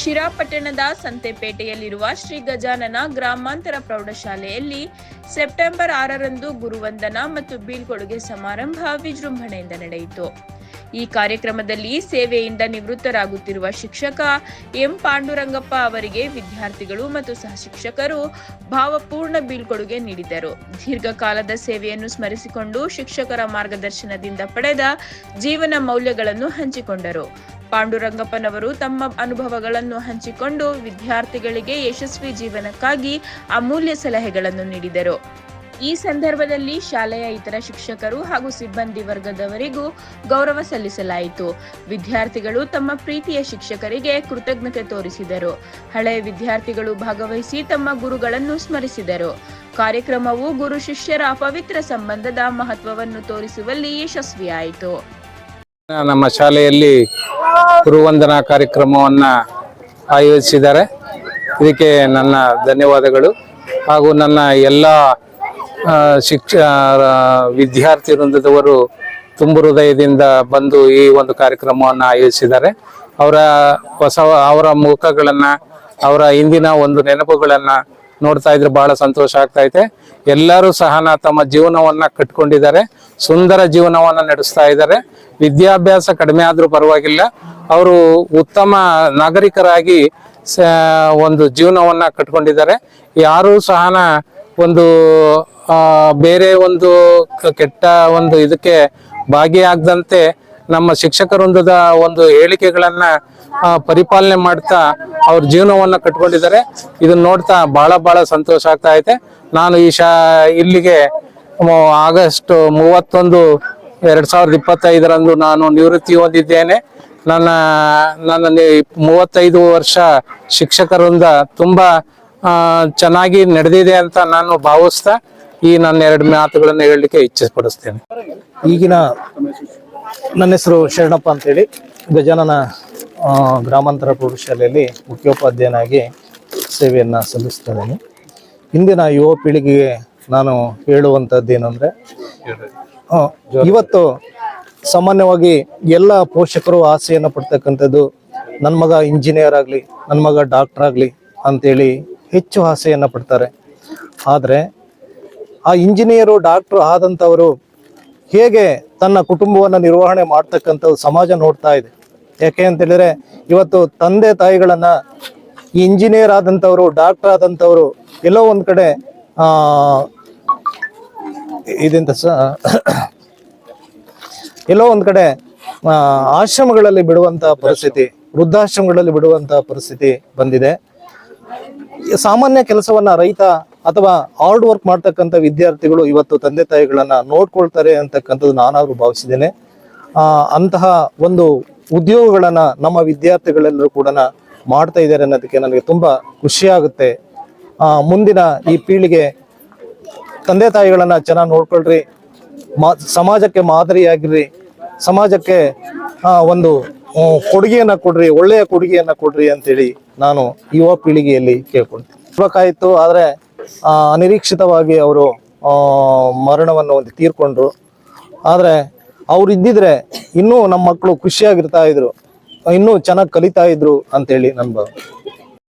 ಶಿರಾಪಟ್ಟಣದ ಸಂತೆಪೇಟೆಯಲ್ಲಿರುವ ಶ್ರೀ ಗಜಾನನ ಗ್ರಾಮಾಂತರ ಪ್ರೌಢಶಾಲೆಯಲ್ಲಿ ಸೆಪ್ಟೆಂಬರ್ ಆರರಂದು ಗುರುವಂದನಾ ಮತ್ತು ಬೀಳ್ಕೊಡುಗೆ ಸಮಾರಂಭ ವಿಜೃಂಭಣೆಯಿಂದ ನಡೆಯಿತು. ಈ ಕಾರ್ಯಕ್ರಮದಲ್ಲಿ ಸೇವೆಯಿಂದ ನಿವೃತ್ತರಾಗುತ್ತಿರುವ ಶಿಕ್ಷಕ ಎಂ ಪಾಂಡುರಂಗಪ್ಪ ಅವರಿಗೆ ವಿದ್ಯಾರ್ಥಿಗಳು ಮತ್ತು ಸಹಶಿಕ್ಷಕರು ಭಾವಪೂರ್ಣ ಬೀಳ್ಕೊಡುಗೆ ನೀಡಿದರು. ದೀರ್ಘಕಾಲದ ಸೇವೆಯನ್ನು ಸ್ಮರಿಸಿಕೊಂಡು ಶಿಕ್ಷಕರ ಮಾರ್ಗದರ್ಶನದಿಂದ ಪಡೆದ ಜೀವನ ಮೌಲ್ಯಗಳನ್ನು ಹಂಚಿಕೊಂಡರು. ಪಾಂಡುರಂಗಪ್ಪನವರು ತಮ್ಮ ಅನುಭವಗಳನ್ನು ಹಂಚಿಕೊಂಡು ವಿದ್ಯಾರ್ಥಿಗಳಿಗೆ ಯಶಸ್ವಿ ಜೀವನಕ್ಕಾಗಿ ಅಮೂಲ್ಯ ಸಲಹೆಗಳನ್ನು ನೀಡಿದರು. ಈ ಸಂದರ್ಭದಲ್ಲಿ ಶಾಲೆಯ ಇತರ ಶಿಕ್ಷಕರು ಹಾಗೂ ಸಿಬ್ಬಂದಿ ವರ್ಗದವರಿಗೂ ಗೌರವ ಸಲ್ಲಿಸಲಾಯಿತು. ವಿದ್ಯಾರ್ಥಿಗಳು ತಮ್ಮ ಪ್ರೀತಿಯ ಶಿಕ್ಷಕರಿಗೆ ಕೃತಜ್ಞತೆ ತೋರಿಸಿದರು. ಹಳೆ ವಿದ್ಯಾರ್ಥಿಗಳು ಭಾಗವಹಿಸಿ ತಮ್ಮ ಗುರುಗಳನ್ನು ಸ್ಮರಿಸಿದರು. ಕಾರ್ಯಕ್ರಮವು ಗುರು ಶಿಷ್ಯರ ಪವಿತ್ರ ಸಂಬಂಧದ ಮಹತ್ವವನ್ನು ತೋರಿಸುವಲ್ಲಿ ಯಶಸ್ವಿಯಾಯಿತು. ನಮ್ಮ ಶಾಲೆಯಲ್ಲಿ ಗುರುವಂದನಾ ಕಾರ್ಯಕ್ರಮವನ್ನು ಆಯೋಜಿಸಿದ್ದಾರೆ. ಇದಕ್ಕೆ ನನ್ನ ಧನ್ಯವಾದಗಳು. ಹಾಗೂ ನನ್ನ ಎಲ್ಲ ಶಿಕ್ಷ ವಿದ್ಯಾರ್ಥಿ ವೃಂದದವರು ತುಂಬು ಹೃದಯದಿಂದ ಬಂದು ಈ ಒಂದು ಕಾರ್ಯಕ್ರಮವನ್ನು ಆಯೋಜಿಸಿದ್ದಾರೆ. ಅವರ ಹೊಸ, ಅವರ ಮುಖಗಳನ್ನ, ಅವರ ಹಿಂದಿನ ಒಂದು ನೆನಪುಗಳನ್ನು ನೋಡ್ತಾ ಇದ್ರೆ ಬಹಳ ಸಂತೋಷ ಆಗ್ತಾ ಐತೆ. ಎಲ್ಲರೂ ಸಹ ತಮ್ಮ ಜೀವನವನ್ನ ಕಟ್ಕೊಂಡಿದ್ದಾರೆ. ಸುಂದರ ಜೀವನವನ್ನ ನಡೆಸ್ತಾ ಇದ್ದಾರೆ. ವಿದ್ಯಾಭ್ಯಾಸ ಕಡಿಮೆ ಆದ್ರೂ ಪರವಾಗಿಲ್ಲ. ಅವರು ಉತ್ತಮ ನಾಗರಿಕರಾಗಿ ಒಂದು ಜೀವನವನ್ನ ಕಟ್ಕೊಂಡಿದ್ದಾರೆ. ಯಾರು ಸಹನ ಒಂದು ಬೇರೆ ಒಂದು ಕೆಟ್ಟ ಒಂದು ಇದಕ್ಕೆ ಭಾಗಿಯಾಗದಂತೆ ನಮ್ಮ ಶಿಕ್ಷಕ ವೃಂದದ ಒಂದು ಹೇಳಿಕೆಗಳನ್ನ ಪರಿಪಾಲನೆ ಮಾಡ್ತಾ ಅವ್ರ ಜೀವನವನ್ನ ಕಟ್ಕೊಂಡಿದ್ದಾರೆ. ಇದನ್ನ ನೋಡ್ತಾ ಬಹಳ ಬಹಳ ಸಂತೋಷ ಆಗ್ತಾ ಐತೆ ನಾನು ಈ ಶಾ, ಇಲ್ಲಿಗೆ ಆಗಸ್ಟ್ ಮೂವತ್ತೊಂದು, ಎರಡ್ ಸಾವಿರದ ಇಪ್ಪತ್ತೈದರಂದು ನಾನು ನಿವೃತ್ತಿ ಹೊಂದಿದ್ದೇನೆ. ನನ್ನ ನನ್ನ ಮೂವತ್ತೈದು ವರ್ಷ ಶಿಕ್ಷಕರಿಂದ ತುಂಬಾ ಚೆನ್ನಾಗಿ ನಡೆದಿದೆ ಅಂತ ನಾನು ಭಾವಿಸ್ತಾ ಈ ನನ್ನ ಎರಡು ಮಾತುಗಳನ್ನು ಹೇಳಲಿಕ್ಕೆ ಇಚ್ಛಿಸ್ಪಡಿಸ್ತೇನೆ. ಈಗಿನ ನನ್ನ ಹೆಸರು ಶರಣಪ್ಪ ಅಂತೇಳಿ. ಗಜಾನನ ಗ್ರಾಮಾಂತರ ಪ್ರೌಢಶಾಲೆಯಲ್ಲಿ ಮುಖ್ಯೋಪಾಧ್ಯಾಯನಾಗಿ ಸೇವೆಯನ್ನು ಸಲ್ಲಿಸ್ತಾ ಇಂದಿನ ಯುವ ಪೀಳಿಗೆಗೆ ನಾನು ಹೇಳುವಂಥದ್ದು ಏನಂದರೆ ಇವತ್ತು ಸಾಮಾನ್ಯವಾಗಿ ಎಲ್ಲ ಪೋಷಕರು ಆಸೆಯನ್ನು ಪಡ್ತಕ್ಕಂಥದ್ದು ನನ್ನ ಮಗ ಇಂಜಿನಿಯರ್ ಆಗಲಿ ನನ್ನ ಮಗ ಡಾಕ್ಟರ್ ಆಗಲಿ ಅಂತೇಳಿ ಹೆಚ್ಚು ಆಸೆಯನ್ನು ಪಡ್ತಾರೆ. ಆದರೆ ಆ ಇಂಜಿನಿಯರು, ಡಾಕ್ಟ್ರು ಆದಂಥವರು ಹೇಗೆ ತನ್ನ ಕುಟುಂಬವನ್ನು ನಿರ್ವಹಣೆ ಮಾಡ್ತಕ್ಕಂಥದ್ದು ಸಮಾಜ ನೋಡ್ತಾ ಇದೆ. ಯಾಕೆ ಅಂತೇಳಿದರೆ ಇವತ್ತು ತಂದೆ ತಾಯಿಗಳನ್ನು ಈ ಇಂಜಿನಿಯರ್ ಆದಂಥವರು, ಡಾಕ್ಟರ್ ಆದಂಥವರು ಎಲ್ಲೋ ಒಂದು ಕಡೆ ಇದಂತ ಸ, ಎಲ್ಲೋ ಒಂದು ಕಡೆ ಆಶ್ರಮಗಳಲ್ಲಿ ಬಿಡುವಂತಹ ಪರಿಸ್ಥಿತಿ, ವೃದ್ಧಾಶ್ರಮಗಳಲ್ಲಿ ಬಿಡುವಂತಹ ಪರಿಸ್ಥಿತಿ ಬಂದಿದೆ. ಸಾಮಾನ್ಯ ಕೆಲಸವನ್ನ ರೈತ ಅಥವಾ ಹಾರ್ಡ್ ವರ್ಕ್ ಮಾಡ್ತಕ್ಕಂಥ ವಿದ್ಯಾರ್ಥಿಗಳು ಇವತ್ತು ತಂದೆ ತಾಯಿಗಳನ್ನ ನೋಡ್ಕೊಳ್ತಾರೆ ಅಂತಕ್ಕಂಥದ್ದು ನಾನಾದ್ರೂ ಭಾವಿಸಿದ್ದೇನೆ. ಅಂತಹ ಒಂದು ಉದ್ಯೋಗಗಳನ್ನ ನಮ್ಮ ವಿದ್ಯಾರ್ಥಿಗಳೆಲ್ಲರೂ ಕೂಡ ಮಾಡ್ತಾ ಇದ್ದಾರೆ ಅನ್ನೋದಕ್ಕೆ ನನಗೆ ತುಂಬಾ ಖುಷಿ ಆಗುತ್ತೆ. ಆ, ಮುಂದಿನ ಈ ಪೀಳಿಗೆ ತಂದೆ ತಾಯಿಗಳನ್ನ ಚೆನ್ನಾಗಿ ನೋಡ್ಕೊಳ್ರಿ, ಮಾ, ಸಮಾಜಕ್ಕೆ ಮಾದರಿಯಾಗಿರ್ರಿ, ಸಮಾಜಕ್ಕೆ ಒಂದು ಕೊಡುಗೆಯನ್ನ ಕೊಡ್ರಿ, ಒಳ್ಳೆಯ ಕೊಡುಗೆಯನ್ನ ಕೊಡ್ರಿ ಅಂತೇಳಿ ನಾನು ಯುವ ಪೀಳಿಗೆಯಲ್ಲಿ ಕೇಳ್ಕೊಳ್ತೀನಿ. ಇರ್ಬೇಕಾಯ್ತು ಆದ್ರೆ ಅನಿರೀಕ್ಷಿತವಾಗಿ ಅವರು ಮರಣವನ್ನು ಒಂದು ತೀರ್ಕೊಂಡ್ರು. ಆದ್ರೆ, ಅವ್ರು ಇದ್ದಿದ್ರೆ ಇನ್ನೂ ನಮ್ಮ ಮಕ್ಕಳು ಖುಷಿಯಾಗಿರ್ತಾ ಇದ್ರು, ಇನ್ನೂ ಚೆನ್ನಾಗಿ ಕಲಿತಾ ಇದ್ರು ಅಂತೇಳಿ ನನ್ನ